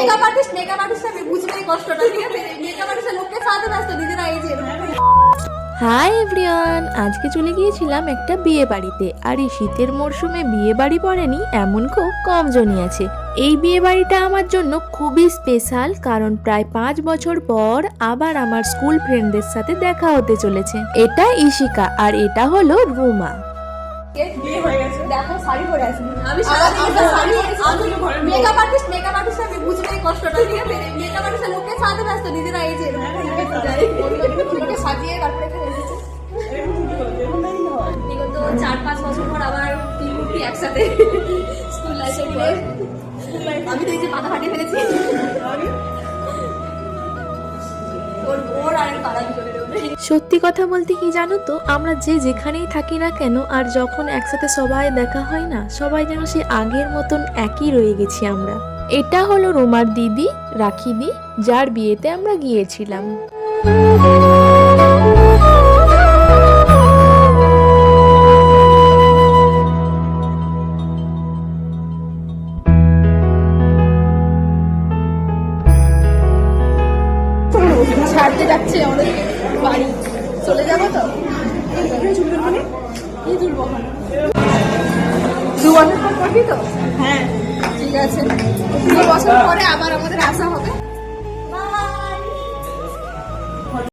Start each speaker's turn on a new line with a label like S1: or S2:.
S1: Makeup artist makeup artist আমি বুঝবে এই কষ্টটা ঠিক আছে? মেকআপ আর্টিস্টের লোককে সাথে ব্যস্ত নিজেরা এই যে
S2: হাই এভরিওয়ান আজকে চলে গিয়েছিলাম একটা বিয়ে বাড়িতে আর এই শীতের মরশুমে বিয়ে বাড়ি পড়েনি এমন খুব কম জনই আছে। এই বিয়ে বাড়িটা আমার জন্য খুবই স্পেশাল কারণ প্রায় পাঁচ বছর পর আবার আমার স্কুল ফ্রেন্ডদের সাথে দেখা হতে চলেছে। এটা ইশিকা আর এটা হলো রুমা।
S1: বিয়ে হয়ে গেছে। দেখো শাড়ি পরে আছি। আমি। মেকআপ আর্টিস্ট মেকআপ আর্টিস্ট যে সাজিয়ে। তারপরে চার পাঁচ বছর পর আবার তিন মূর্তি একসাথে স্কুল লাইফে আমি তো এই যে ফাটিয়ে ফেলেছি।
S2: সত্যি কথা বলতে কি জানো তো, আমরা যে যেখানেই থাকি না কেন, আর যখন একসাথে সবাই দেখা হয় না, সবাই যেন সে আগের মতন একই রয়ে গেছি আমরা। এটা হলো রুমার দিদি রাখিদি যার বিয়েতে আমরা গিয়েছিলাম।
S1: ছাড়তে যাচ্ছে আমাদের বাড়ি। চলে যাব তো? দু বছর পর তো?
S3: হ্যাঁ।
S1: ঠিক আছে। দু বছর পরে আবার আমাদের আসা হবে।